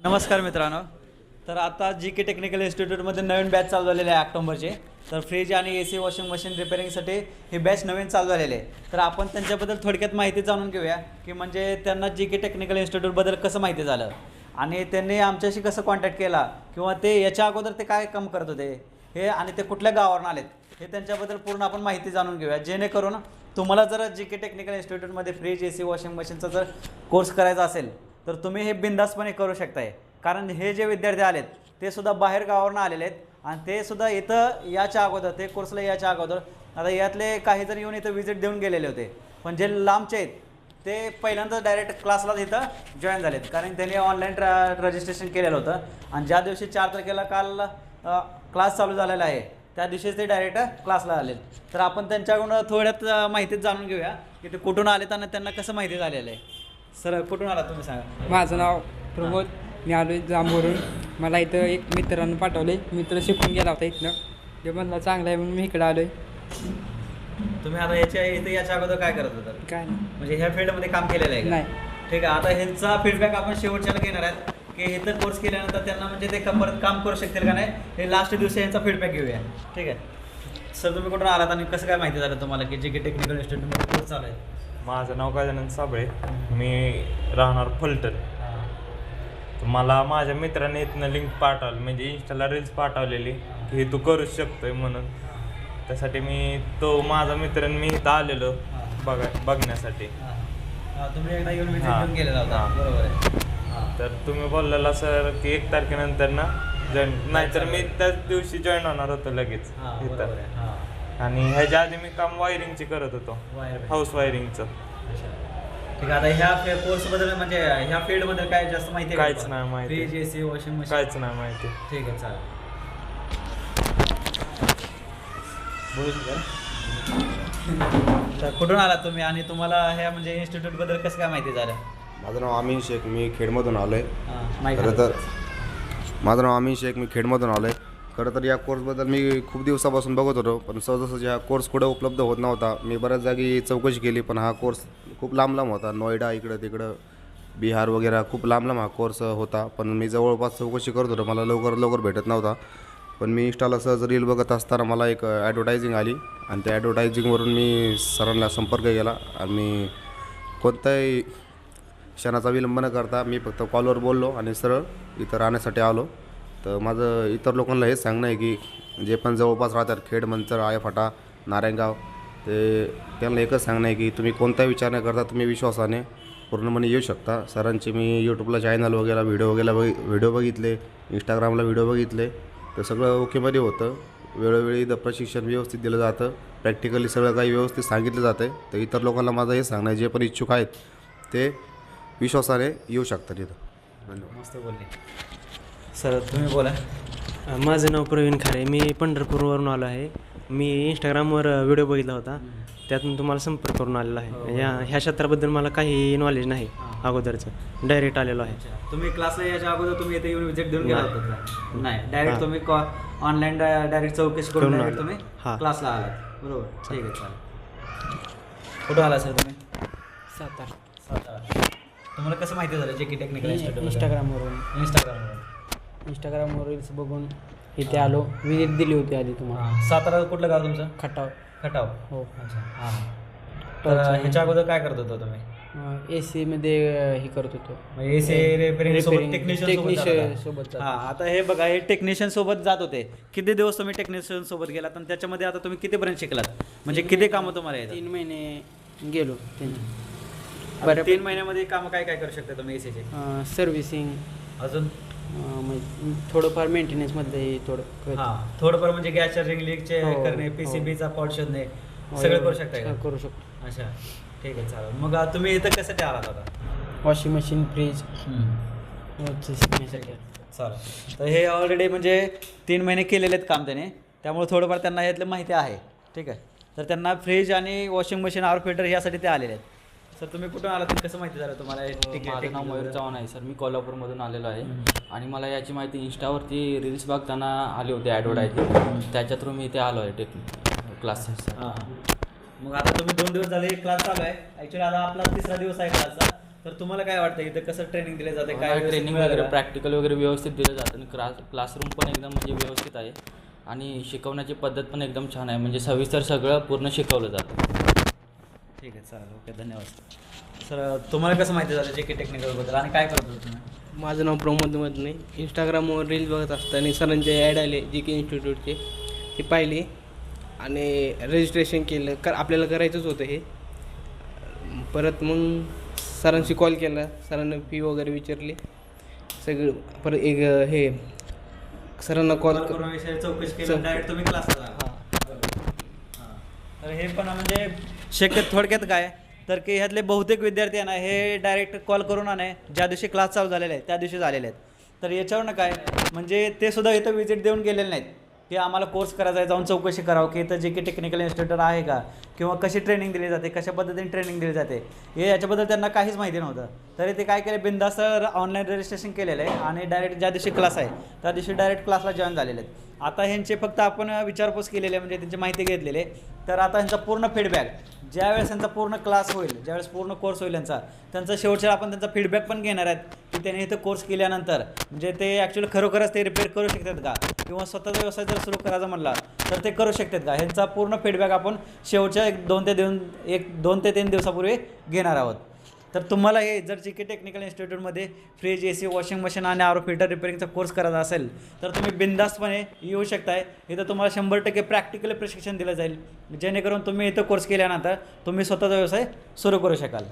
नमस्कार मित्रांनो. तर आता जी के टेक्निकल इन्स्टिट्यूटमध्ये नवीन बॅच चालू झालेले आहे ऑक्टोबरचे. तर फ्रीज आणि ए सी वॉशिंग मशीन रिपेअरिंगसाठी हे बॅच नवीन चालू झालेले आहे. तर आपण त्यांच्याबद्दल थोडक्यात माहिती जाणून घेऊया की म्हणजे त्यांना जी के टेक्निकल इन्स्टिट्यूटबद्दल कसं माहिती झालं? आणि त्यांनी आमच्याशी कसं कॉन्टॅक्ट केला? किंवा ते याच्या अगोदर ते काय काम करत होते? हे आणि ते कुठल्या गावावरून आलेत? हे त्यांच्याबद्दल पूर्ण आपण माहिती जाणून घेऊया. जेणेकरून तुम्हाला जर जी के टेक्निकल इन्स्टिट्यूटमध्ये फ्रीज ए सी वॉशिंग मशीनचा जर कोर्स करायचा असेल तर तुम्ही हे बिंदासपणे करू शकताय. कारण हे जे विद्यार्थी आलेत ते सुद्धा बाहेर गावावरून आलेले आहेत आणि ते सुद्धा इथं याच्या अगोदर ते कोर्सला याच्या अगोदर आता यातले काही जण येऊन इथं व्हिजिट देऊन गेलेले होते. पण जे लांबचे आहेत ते पहिल्यांदा डायरेक्ट क्लासला इथं जॉईन झालेत. कारण त्यांनी ऑनलाईन रजिस्ट्रेशन केलेलं होतं. आणि ज्या दिवशी चार तारखेला काल क्लास चालू झालेला आहे त्या दिवशीच ते डायरेक्ट क्लासला आले तर आपण त्यांच्याकडून थोड्यात माहितीच जाणून घेऊया की ते कुठून आलेत आणि त्यांना कसं माहिती झालेलं आहे. सर कुठून आला तुम्ही सांगा. माझं नाव प्रबोध मी आलो आहे जांभरून. मला इथं एक मित्रानं पाठवले मित्र शिकून गेला होता इथनं. ते म्हणलं चांगलं आहे म्हणून मी इकडं आलो आहे तुम्ही आता याच्या इथे याच्या अगोदर काय करत होता? काय नाही. म्हणजे ह्या फील्डमध्ये काम केलेलं आहे का? नाही. ठीक आहे. आता ह्यांचा फीडबॅक आपण शेवटच्याला घेणार आहेत. की इथं कोर्स केल्यानंतर त्यांना म्हणजे ते का परत काम करू शकतील का नाही हे लास्ट दिवशी यांचा फीडबॅक घेऊया. ठीक आहे. सर तुम्ही कुठून आलात आणि कसं काय माहिती झालं तुम्हाला की जे की टेक्निकल इन्स्टिट्यूटमध्ये कोर्स चालू आहे? माझं नाव गजानन साबळे. मी राहणार फलटण. तर मला माझ्या मित्राने इथनं लिंक पाठवली. म्हणजे इंस्टाला रील्स पाठवलेली. की हे तू करू शकतोय म्हणून. त्यासाठी मी तो माझा मित्र आणि मी इथं आलेलो बघा बघण्यासाठी. हां. हां, तुम्ही एकदा येऊन विजिट हां. देऊन गेलेला होता. हां. बरोबर आहे. हां. तर तुम्ही बोललेला सर की एक तारखेनंतर ना जॉईन नाहीतर मी त्याच दिवशी जॉईन होणार होतो लगेच. हां, बरोबर इथं आहे. हां. आणि ह्याच्या आधी मी काम वायरिंगची करत होतो. हाऊस वायरिंगचं. ठीक आहे आता ह्या कोर्सबद्दल म्हणजे ह्या फील्डबद्दल काय जास्त माहिती आहे काहीच? नाही माहिती. फ्रीज एसी वॉशिंग मशीन काहीच नाही माहिती. ठीक आहे चालेल. बोलू शकाल तर कुठून आलात तुम्ही आणि तुम्हाला ह्या म्हणजे इन्स्टिट्यूटबद्दल कसं काय माहिती झालं? माझं नाव अमीन शेख मी खेडमधून आलो आहे हां, माहिती खरं तर माझं नाव अमीन शेख मी खेडमधून आलो आहे खरं तर या कोर्सबद्दल मी खूप दिवसापासून बघत होतो पण सहजासहजी हा कोर्स कुठं उपलब्ध होत नव्हता. मी बऱ्याच जागी चौकशी केली पण हा कोर्स खूप लांब लांब होता. नोएडा इकडं तिकडं बिहार वगैरे खूप लांब लांब हा कोर्स होता. पण मी जवळपास चौकशी करत होतो मला लवकर लवकर भेटत नव्हता. पण मी इंस्टाला सहज रील बघत असताना मला एक ॲडव्हर्टायझिंग आली आणि त्या ॲडव्हर्टायझिंगवरून मी सरांना संपर्क केला आणि मी कोणताही क्षणाचा विलंब न करता मी फक्त कॉलवर बोललो आणि सरळ इथं राहण्यासाठी आलो. तर माझं इतर लोकांना हेच सांगणं आहे की जे पण जवळपास राहतात खेड मंचर आयफाटा नारायणगाव ते त्यांना एकच सांगणं आहे की तुम्ही कोणताही विचार न करता तुम्ही विश्वासाने पूर्णपणे येऊ शकता. सरांचे मी यूट्यूबला चॅनल वगैरे व्हिडिओ वगैरे बघि व्हिडिओ बघितले इंस्टाग्रामला व्हिडिओ बघितले तर सगळं ओकेमध्ये होतं. वेळोवेळी इथं प्रशिक्षण व्यवस्थित दिलं जातं. प्रॅक्टिकली सगळं काही व्यवस्थित सांगितलं जातं तर इतर लोकांना माझं हे सांगणं आहे जे पण इच्छुक आहेत ते विश्वासाने येऊ शकतात इथं. धन्यवाद. मस्त बोलले. सर तुम्ही बोला. माझं नाव प्रवीण खारे मी पंढरपूरवरून आलो आहे. मी इंस्टाग्रामवर व्हिडिओ बघितला होता. त्यातून तुम्हाला संपर्क करून आलेला आहे. ह्या ह्या क्षेत्राबद्दल मला काही नॉलेज नाही अगोदरचं. डायरेक्ट आलेलो आहे. तुम्ही क्लासला याच्या अगोदर तुम्ही इथे येऊन विजिट देऊन गेला नाही. होता का? नाही. डायरेक्ट हां. तुम्ही ऑनलाईन डायरेक्ट चौकशी करून आलो. तुम्ही हां. क्लासला आलात. बरोबर. ठीक आहे चालेल. कुठं आला सर तुम्ही? सातारा. सातारा. तुम्हाला कसं माहिती झालं जे की टेक्निकल इंस्टाग्रामवरून इंस्टाग्रामवर इंस्टाग्रामवर रील्स बघून इथे आलो. विजिट दिली होती आधी तुम्हाला. सातारा कुठलं गाव तुमचं? खटाव. खटाव. हो. अच्छा. हां. तर ह्याच्या अगोदर काय करत होता तुम्ही? ए सीमध्ये हे करत होतो. ए सी रिपेअरिंग सोबत टेक्निशियन technician सोबत जात हा आता हे बघा हे टेक्निशियन सोबत जात होते. किती दिवस तुम्ही टेक्निशियन सोबत गेलात आणि त्याच्यामध्ये आता तुम्ही कितीपर्यंत शिकलात? म्हणजे किती कामं तुम्हाला येतात? तीन महिने गेलो आता तीन महिन्यामध्ये कामं काय काय करू शकता तुम्ही एसीचे सर्व्हिसिंग अजून? म्हणजे थोडंफार मेंटेनन्समध्ये थोडं. हा थोडंफार म्हणजे गॅस चार्जिंग लीकचे हो, करणे हो. पीसीबीचा पॉट शोधणे हो, सगळं करू शकताय का? करू शकतो. अच्छा ठीक आहे चालेल. मग तुम्ही इथं कशासाठी आलात आता? वॉशिंग मशीन फ्रीज शिकण्यासाठी चालेल. तर हे ऑलरेडी म्हणजे तीन महिने केलेले आहेत काम त्याने. त्यामुळे थोडंफार त्यांना यातलं माहिती आहे. ठीक आहे. तर त्यांना फ्रीज आणि वॉशिंग मशीन आवर फिल्टर यासाठी ते आलेले आहेत. सर तुम्ही कुठून आलात आणि कसं माहिती झालं तुम्हाला? हे टिक- माझं नाव मयूर चव्हाण आहे सर. मी कोल्हापूरमधून आलेलो आहे. आणि मला याची माहिती इंस्टावरती रील्स बघताना आली होती ॲडव्हर्टायझिंग त्याच्या थ्रू मी इथे आलो आहे टेक्निक क्लासेस हां मग आता तुम्ही दोन दिवस झाले क्लास चालू आहे. ॲक्च्युली आता आपला तिसरा दिवस आहे क्लासचा तर तुम्हाला काय वाटतं इथं कसं ट्रेनिंग दिलं जाते काय व्यवस्थित ट्रेनिंग मिळालं वगैरे का? प्रॅक्टिकल वगैरे व्यवस्थित दिलं जातं आणि क्लास क्लासरूम पण एकदम म्हणजे व्यवस्थित आहे. आणि शिकवण्याची पद्धत पण एकदम छान आहे. म्हणजे सविस्तर सगळं पूर्ण शिकवलं जातं. ठीक आहे चालेल. ओके धन्यवाद. सर तुम्हाला कसं माहिती झालं जे की टेक्निकलबद्दल आणि काय करत होता तुम्ही? माझं नाव प्रमोद मधने इंस्टाग्रामवर रील्स बघत असताना सरांचे ॲड आले जी के इन्स्टिट्यूटचे ते पाहिले आणि रजिस्ट्रेशन केलं. कर आपल्याला करायचंच होतं हे. परत मग सरांशी कॉल केला. सरांना फी वगैरे विचारली. सगळं परत एक हे सरांना कॉल चौकशी केली डायरेक्ट तुम्ही क्लासला तर हे पण म्हणजे शक्य थोडक्यात काय? तर की ह्यातले बहुतेक विद्यार्थी आहे ना हे डायरेक्ट कॉल करून आहे ज्या दिवशी क्लास चालू झालेले आहेत त्या दिवशी झालेले आहेत. तर याच्यावरनं काय? म्हणजे ते सुद्धा इथं विजिट देऊन गेलेले नाहीत. की आम्हाला कोर्स करायचा आहे जाऊन चौकशी करावं की इथं जे की टेक्निकल इन्स्टिट्यूट आहे का? किंवा कशी ट्रेनिंग दिली जाते कशा पद्धतीने ट्रेनिंग दिली जाते? हे याच्याबद्दल त्यांना काहीच माहिती नव्हतं. तरी ते काय केले बिंदास ऑनलाईन रजिस्ट्रेशन केलेलं आहे आणि डायरेक्ट ज्या दिवशी क्लास आहे त्या दिवशी डायरेक्ट क्लासला जॉईन झालेले आहेत. आता ह्यांचे फक्त आपण विचारपूस केलेले आहे म्हणजे त्यांची माहिती घेतलेली आहे. तर आता ह्यांचा पूर्ण फीडबॅक ज्यावेळेस त्यांचा पूर्ण क्लास होईल ज्यावेळेस पूर्ण कोर्स होईल त्यांचा त्यांचा शेवटच्या आपण त्यांचा फीडबॅक पण घेणार आहेत की त्यांनी इथं कोर्स केल्यानंतर म्हणजे ते ॲक्च्युली खरोखरच ते रिपेअर करू शकतात का? किंवा स्वतःचा व्यवसाय जर सुरू करायचा म्हणला तर ते करू शकतात का? ह्यांचा पूर्ण फीडबॅक आपण शेवटच्या एक दोन ते दोन एक दोन ते तीन दिवसापूर्वी घेणार आहोत. तर तुम्हाला हे जर जी के टेक्निकल इन्स्टिट्यूटमध्ये fridge A C washing machine आणि आरो फिल्टर रिपेअरिंगचा कोर्स करायचा असेल तर तुम्ही बिंदास्तपणे येऊ शकताय. इथं तुम्हाला शंभर टक्के प्रॅक्टिकल प्रशिक्षण दिलं जाईल. जेणेकरून तुम्ही इथं कोर्स केल्यानंतर तुम्ही स्वतःचा व्यवसाय सुरू करू शकाल.